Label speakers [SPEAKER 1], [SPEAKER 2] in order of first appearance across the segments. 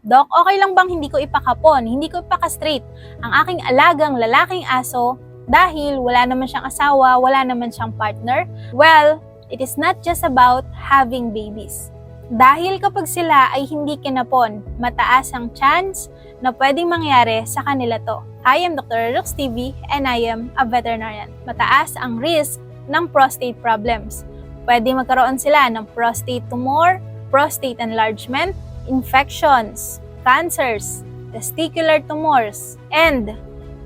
[SPEAKER 1] Doc, okay lang bang hindi ko ipakapon, hindi ko ipaka-straight ang aking alagang lalaking aso dahil wala naman siyang asawa, wala naman siyang partner? Well, it is not just about having babies. Dahil kapag sila ay hindi kinapon, mataas ang chance na pwedeng mangyari sa kanila to. I am Dr. Rux TV and I am a veterinarian. Mataas ang risk ng prostate problems. Pwede magkaroon sila ng prostate tumor, prostate enlargement, infections, cancers, testicular tumors, and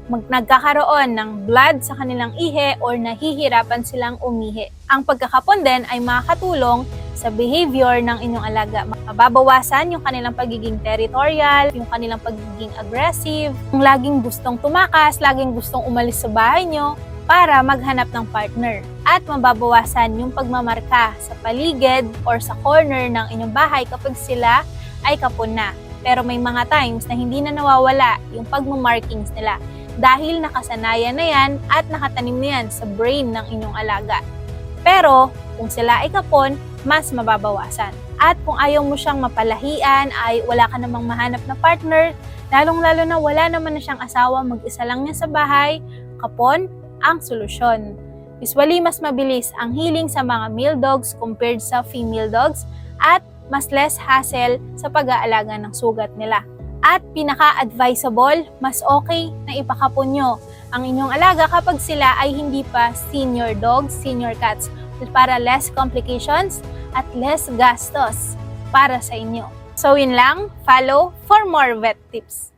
[SPEAKER 1] mag nagkakaroon ng blood sa kanilang ihe or nahihirapan silang umihi. Ang pagkakapon din ay makakatulong sa behavior ng inyong alaga. Mababawasan yung kanilang pagiging territorial, yung kanilang pagiging aggressive, yung laging gustong tumakas, laging gustong umalis sa bahay nyo para maghanap ng partner. At mababawasan yung pagmamarka sa paligid or sa corner ng inyong bahay kapag sila ay kapon na. Pero may mga times na hindi na nawawala yung pagmamarkings nila dahil nakasanayan na yan at nakatanim na yan sa brain ng inyong alaga. Pero kung sila ay kapon, mas mababawasan. At kung ayaw mo siyang mapalahian, ay wala ka namang mahanap na partner, lalong-lalo na wala naman na siyang asawa, mag-isa lang niya sa bahay, kapon ang solusyon. Usually, mas mabilis ang healing sa mga male dogs compared sa female dogs at mas less hassle sa pag-aalaga ng sugat nila. At pinaka-advisable, mas okay na ipakapon nyo ang inyong alaga kapag sila ay hindi pa senior dogs, senior cats para less complications at less gastos para sa inyo. So yun lang, follow for more vet tips.